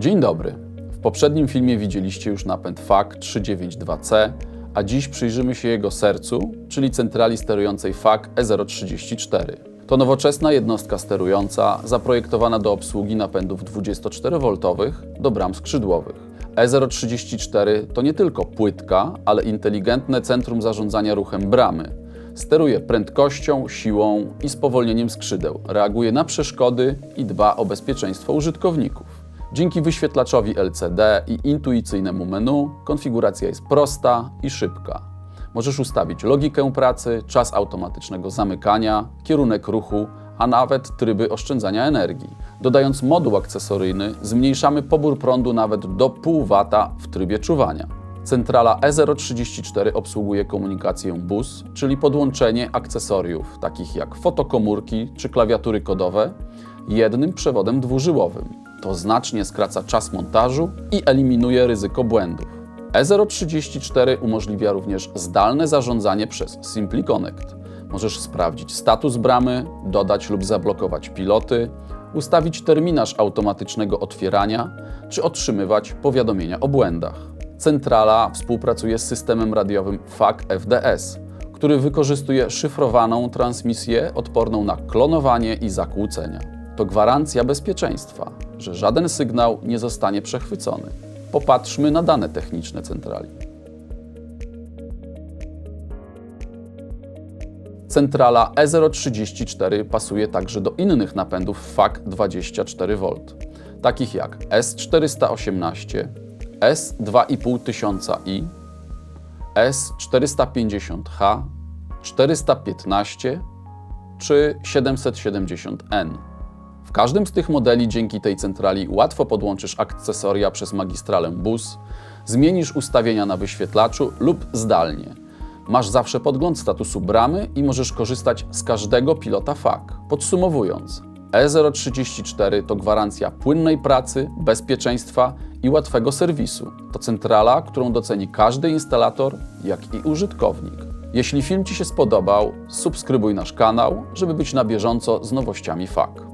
Dzień dobry. W poprzednim filmie widzieliście już napęd FAC 392C, a dziś przyjrzymy się jego sercu, czyli centrali sterującej FAC E034. To nowoczesna jednostka sterująca, zaprojektowana do obsługi napędów 24V do bram skrzydłowych. E034 to nie tylko płytka, ale inteligentne centrum zarządzania ruchem bramy. Steruje prędkością, siłą i spowolnieniem skrzydeł, reaguje na przeszkody i dba o bezpieczeństwo użytkowników. Dzięki wyświetlaczowi LCD i intuicyjnemu menu konfiguracja jest prosta i szybka. Możesz ustawić logikę pracy, czas automatycznego zamykania, kierunek ruchu, a nawet tryby oszczędzania energii. Dodając moduł akcesoryjny, zmniejszamy pobór prądu nawet do 0,5 W w trybie czuwania. Centrala E034 obsługuje komunikację BUS, czyli podłączenie akcesoriów takich jak fotokomórki czy klawiatury kodowe jednym przewodem dwużyłowym. To znacznie skraca czas montażu i eliminuje ryzyko błędów. E034 umożliwia również zdalne zarządzanie przez Simply Connect. Możesz sprawdzić status bramy, dodać lub zablokować piloty, ustawić terminarz automatycznego otwierania czy otrzymywać powiadomienia o błędach. Centrala współpracuje z systemem radiowym FAC FDS, który wykorzystuje szyfrowaną transmisję odporną na klonowanie i zakłócenia. To gwarancja bezpieczeństwa, że żaden sygnał nie zostanie przechwycony. Popatrzmy na dane techniczne centrali. Centrala E034 pasuje także do innych napędów FAC 24V, takich jak S418, S2500i, S450H, 415 czy 770N. W każdym z tych modeli dzięki tej centrali łatwo podłączysz akcesoria przez magistralę BUS, zmienisz ustawienia na wyświetlaczu lub zdalnie. Masz zawsze podgląd statusu bramy i możesz korzystać z każdego pilota FAC. Podsumowując, E034 to gwarancja płynnej pracy, bezpieczeństwa i łatwego serwisu. To centrala, którą doceni każdy instalator, jak i użytkownik. Jeśli film Ci się spodobał, subskrybuj nasz kanał, żeby być na bieżąco z nowościami FAC.